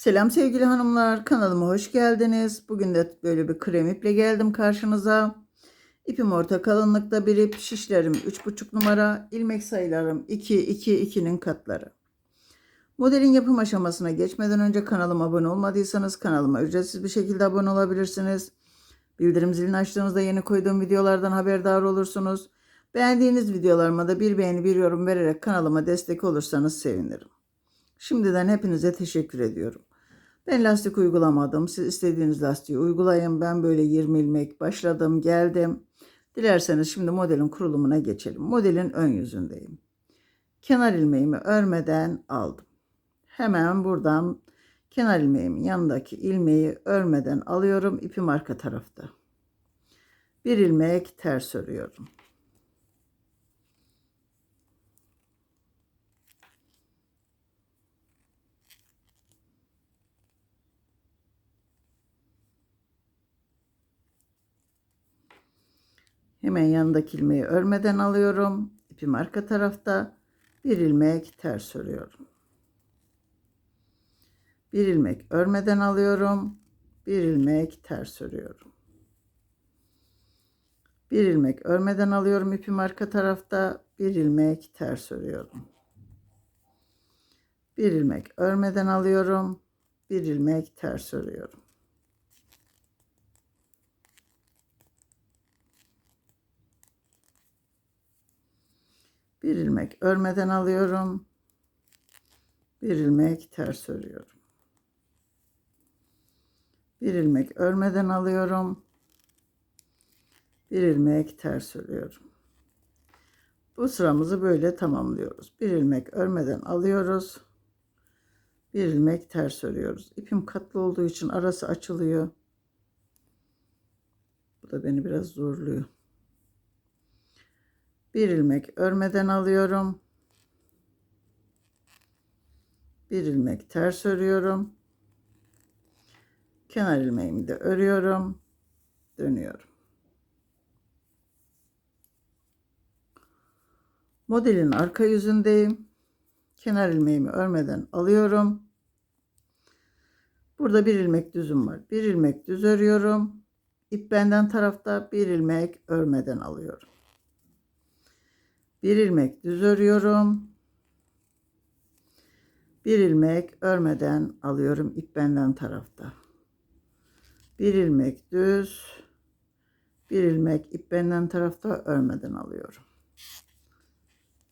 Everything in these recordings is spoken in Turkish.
Selam sevgili hanımlar, kanalıma hoş geldiniz. Bugün de böyle bir krem iple geldim karşınıza. İpim orta kalınlıkta bir ip, şişlerim 3,5 numara, ilmek sayılarım 2, 2, 2'nin katları. Modelin yapım aşamasına geçmeden önce kanalıma abone olmadıysanız kanalıma ücretsiz bir şekilde abone olabilirsiniz. Bildirim zilini açtığınızda yeni koyduğum videolardan haberdar olursunuz. Beğendiğiniz videolarıma da bir beğeni bir yorum vererek kanalıma destek olursanız sevinirim. Şimdiden hepinize teşekkür ediyorum. Ben lastik uygulamadım. Siz istediğiniz lastiği uygulayın. Ben böyle 20 ilmek başladım, geldim. Dilerseniz şimdi modelin kurulumuna geçelim. Modelin ön yüzündeyim. Kenar ilmeğimi örmeden aldım. Hemen buradan kenar ilmeğimin yanındaki ilmeği örmeden alıyorum. İpim arka tarafta. Bir ilmek ters örüyorum. Hemen yanındaki ilmeği örmeden alıyorum. İpim arka tarafta. Bir ilmek ters örüyorum. Bir ilmek örmeden alıyorum. Bir ilmek ters örüyorum. Bir ilmek örmeden alıyorum ipim arka tarafta. Bir ilmek ters örüyorum. Bir ilmek örmeden alıyorum. Bir ilmek ters örüyorum. Bir ilmek örmeden alıyorum. Bir ilmek ters örüyorum. Bir ilmek örmeden alıyorum. Bir ilmek ters örüyorum. Bu sıramızı böyle tamamlıyoruz. Bir ilmek örmeden alıyoruz. Bir ilmek ters örüyoruz. İpim katlı olduğu için arası açılıyor. Bu da beni biraz zorluyor. Bir ilmek örmeden alıyorum. Bir ilmek ters örüyorum. Kenar ilmeğimi de örüyorum. Dönüyorum. Modelin arka yüzündeyim. Kenar ilmeğimi örmeden alıyorum. Burada bir ilmek düzüm var. Bir ilmek düz örüyorum. İp benden tarafta bir ilmek örmeden alıyorum. Bir ilmek düz örüyorum. Bir ilmek örmeden alıyorum ip benden tarafta. Bir ilmek düz. Bir ilmek ip benden tarafta örmeden alıyorum.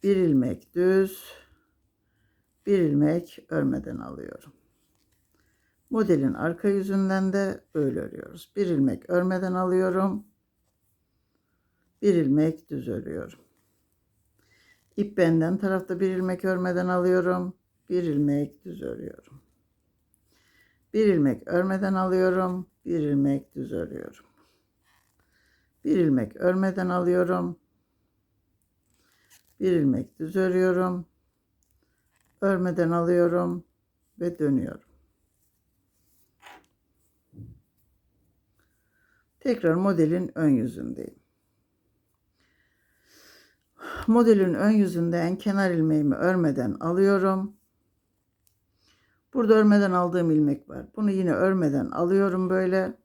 Bir ilmek düz. Bir ilmek örmeden alıyorum. Modelin arka yüzünden de böyle örüyoruz. Bir ilmek örmeden alıyorum. Bir ilmek düz örüyorum. İp benden tarafta bir ilmek örmeden alıyorum. Bir ilmek düz örüyorum. Bir ilmek örmeden alıyorum. Bir ilmek düz örüyorum. Bir ilmek örmeden alıyorum. Bir ilmek düz örüyorum. Örmeden alıyorum ve dönüyorum. Tekrar modelin ön yüzündeyim. Modelin ön yüzünden kenar ilmeğimi örmeden alıyorum. Burada örmeden aldığım ilmek var. Bunu yine örmeden alıyorum böyle.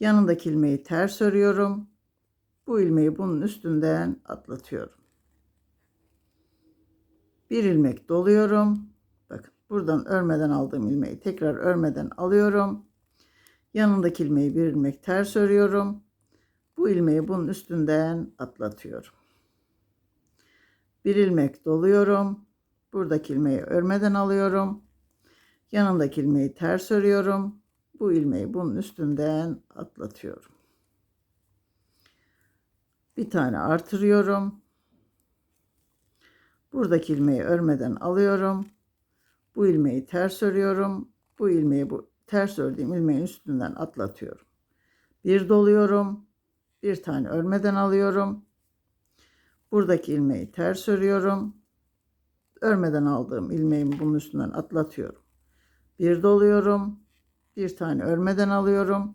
Yanındaki ilmeği ters örüyorum. Bu ilmeği bunun üstünden atlatıyorum. Bir ilmek doluyorum. Bakın buradan örmeden aldığım ilmeği tekrar örmeden alıyorum. Yanındaki ilmeği bir ilmek ters örüyorum. Bu ilmeği bunun üstünden atlatıyorum. Bir ilmek doluyorum. Buradaki ilmeği örmeden alıyorum. Yanındaki ilmeği ters örüyorum. Bu ilmeği bunun üstünden atlatıyorum. Bir tane artırıyorum. Buradaki ilmeği örmeden alıyorum. Bu ilmeği ters örüyorum. Bu ilmeği bu ters ördüğüm ilmeğin üstünden atlatıyorum. Bir doluyorum. Bir tane örmeden alıyorum. Buradaki ilmeği ters örüyorum. Örmeden aldığım ilmeğimi bunun üstünden atlatıyorum. Bir doluyorum. Bir tane örmeden alıyorum.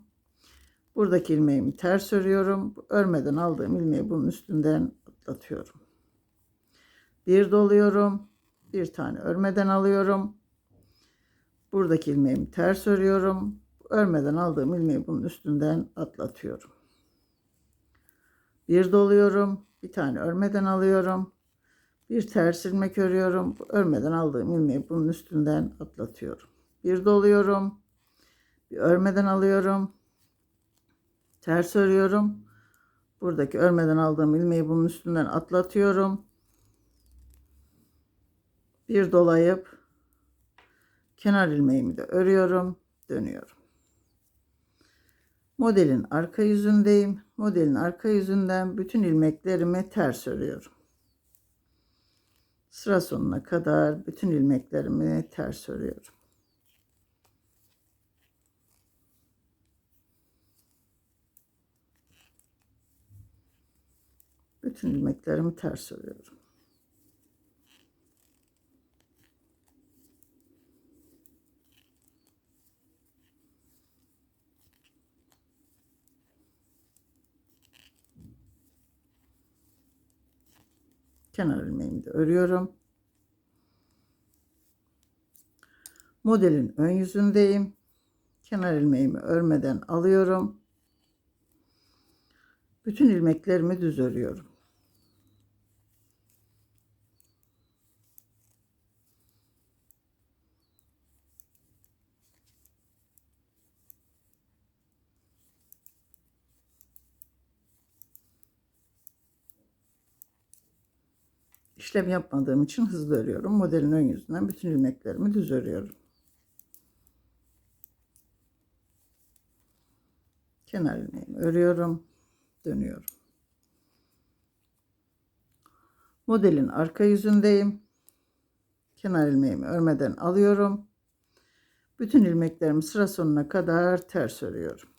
Buradaki ilmeğimi ters örüyorum. Örmeden aldığım ilmeği bunun üstünden atlatıyorum. Bir doluyorum. Bir tane örmeden alıyorum. Buradaki ilmeğimi ters örüyorum. Örmeden aldığım ilmeği bunun üstünden atlatıyorum. Bir doluyorum. Bir tane örmeden alıyorum. Bir ters ilmek örüyorum. Örmeden aldığım ilmeği bunun üstünden atlatıyorum. Bir doluyorum. Bir örmeden alıyorum. Ters örüyorum. Buradaki örmeden aldığım ilmeği bunun üstünden atlatıyorum. Bir dolayıp kenar ilmeğimi de örüyorum, dönüyorum. Modelin arka yüzündeyim. Modelin arka yüzünden bütün ilmeklerimi ters örüyorum. Sıra sonuna kadar bütün ilmeklerimi ters örüyorum. Bütün ilmeklerimi ters örüyorum. Kenar ilmeğimi de örüyorum. Modelin ön yüzündeyim. Kenar ilmeğimi örmeden alıyorum. Bütün ilmeklerimi düz örüyorum. İşlem yapmadığım için hızlı örüyorum. Modelin ön yüzünden bütün ilmeklerimi düz örüyorum. Kenar ilmeğimi örüyorum. Dönüyorum. Modelin arka yüzündeyim. Kenar ilmeğimi örmeden alıyorum. Bütün ilmeklerimi sıra sonuna kadar ters örüyorum.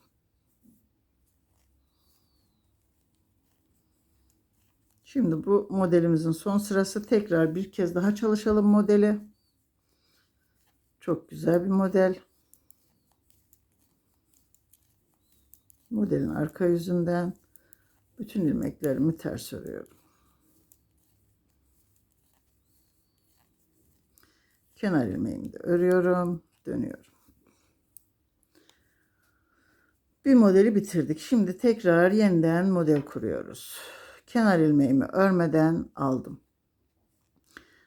Şimdi bu modelimizin son sırası tekrar bir kez daha çalışalım modeli. Çok güzel bir model. Modelin arka yüzünden bütün ilmeklerimi ters örüyorum. Kenar ilmeğimi de örüyorum, dönüyorum. Bir modeli bitirdik. Şimdi tekrar yeniden model kuruyoruz kenar ilmeğimi örmeden aldım.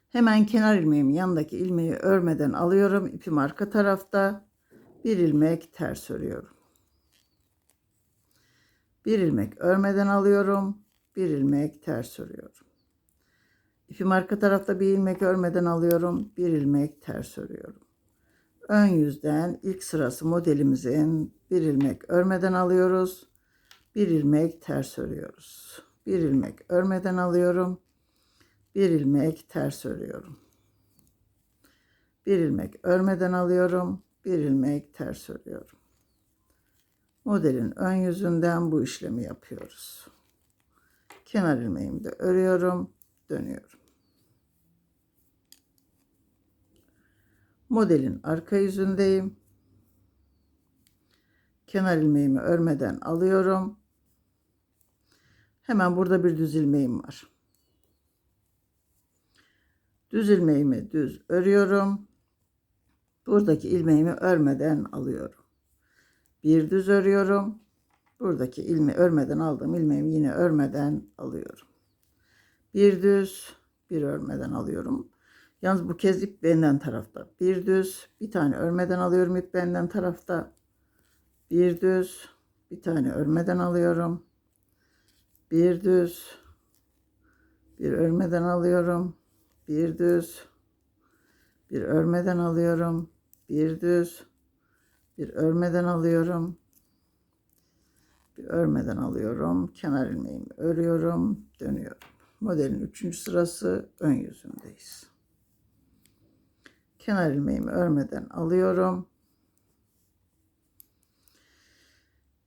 Hemen kenar ilmeğimi yanındaki ilmeği örmeden alıyorum. İpim arka tarafta. Bir ilmek ters örüyorum. Bir ilmek örmeden alıyorum. Bir ilmek ters örüyorum. İpim arka tarafta bir ilmek örmeden alıyorum. Bir ilmek ters örüyorum. Ön yüzden ilk sırası modelimizin bir ilmek örmeden alıyoruz. Bir ilmek ters örüyoruz bir ilmek örmeden alıyorum. Bir ilmek ters örüyorum. Bir ilmek örmeden alıyorum. Bir ilmek ters örüyorum. Modelin ön yüzünden bu işlemi yapıyoruz. Kenar ilmeğimi de örüyorum, dönüyorum. Modelin arka yüzündeyim. Kenar ilmeğimi örmeden alıyorum Hemen burada bir düz ilmeğim var. Düz ilmeğimi düz örüyorum. Buradaki ilmeğimi örmeden alıyorum. Bir düz örüyorum. Buradaki ilmi örmeden aldığım ilmeğimi yine örmeden alıyorum. Bir düz, bir örmeden alıyorum. Yalnız bu kez ip benden tarafta. Bir düz, bir tane örmeden alıyorum ip benden tarafta. Bir düz, bir tane örmeden alıyorum bir düz. Bir örmeden alıyorum. Bir düz. Bir örmeden alıyorum. Bir düz. Bir örmeden alıyorum. Bir örmeden alıyorum. Kenar ilmeğimi örüyorum. Dönüyorum. Modelin üçüncü sırası. Ön yüzündeyiz kenar ilmeğimi örmeden alıyorum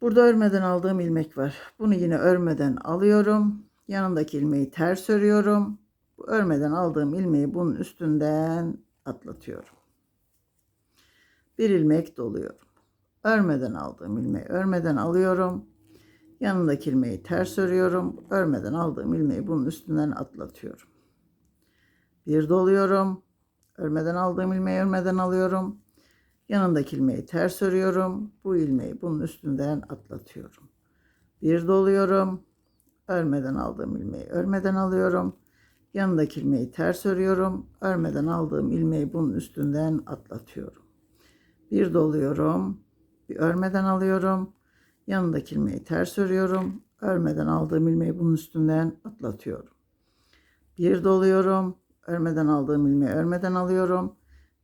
Burada örmeden aldığım ilmek var. Bunu yine örmeden alıyorum. Yanındaki ilmeği ters örüyorum. Bu örmeden aldığım ilmeği bunun üstünden atlatıyorum. Bir ilmek doluyorum. Örmeden aldığım ilmeği örmeden alıyorum. Yanındaki ilmeği ters örüyorum. Örmeden aldığım ilmeği bunun üstünden atlatıyorum. Bir doluyorum. Örmeden aldığım ilmeği örmeden alıyorum. Yanındaki ilmeği ters örüyorum. Bu ilmeği bunun üstünden atlatıyorum. Bir doluyorum. Örmeden aldığım ilmeği örmeden alıyorum. Yanındaki ilmeği ters örüyorum. Örmeden aldığım ilmeği bunun üstünden atlatıyorum. Bir doluyorum. Bir örmeden alıyorum. Yanındaki ilmeği ters örüyorum. Örmeden aldığım ilmeği bunun üstünden atlatıyorum. Bir doluyorum. Örmeden aldığım ilmeği örmeden alıyorum.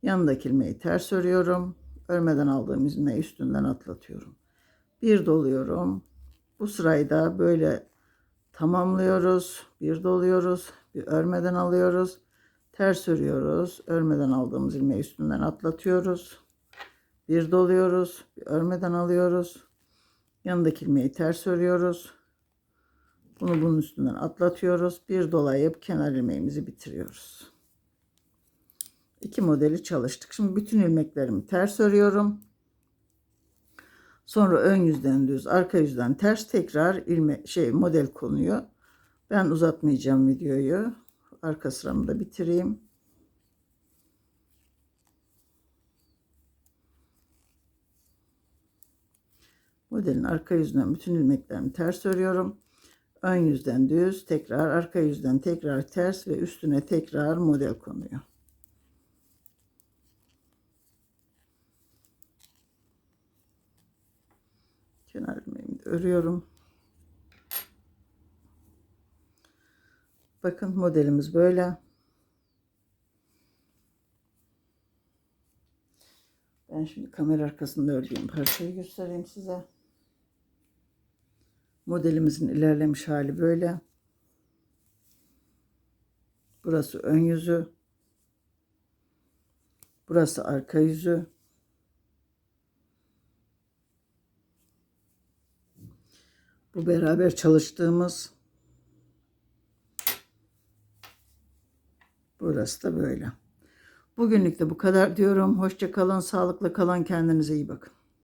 Yanındaki ilmeği ters örüyorum. Örmeden aldığım ilmeği üstünden atlatıyorum. Bir doluyorum. Bu sırayı da böyle tamamlıyoruz. Bir doluyoruz. Bir örmeden alıyoruz. Ters örüyoruz. Örmeden aldığımız ilmeği üstünden atlatıyoruz. Bir doluyoruz. Bir örmeden alıyoruz. Yanındaki ilmeği ters örüyoruz. Bunu bunun üstünden atlatıyoruz. Bir dolayıp kenar ilmeğimizi bitiriyoruz. İki modeli çalıştık. Şimdi bütün ilmeklerimi ters örüyorum. Sonra ön yüzden düz, arka yüzden ters tekrar ilme şey model konuyor. Ben uzatmayacağım videoyu. Arka sıramı da bitireyim. Modelin arka yüzünden bütün ilmeklerimi ters örüyorum. Ön yüzden düz, tekrar arka yüzden tekrar ters ve üstüne tekrar model konuyor. Kenar ilmeğimi de örüyorum. Bakın modelimiz böyle. Ben şimdi kamera arkasında ördüğüm parçayı göstereyim size. Modelimizin ilerlemiş hali böyle. Burası ön yüzü. Burası arka yüzü. Bu beraber çalıştığımız. Burası da böyle. Bugünlük de bu kadar diyorum. Hoşça kalın, sağlıklı kalın, kendinize iyi bakın.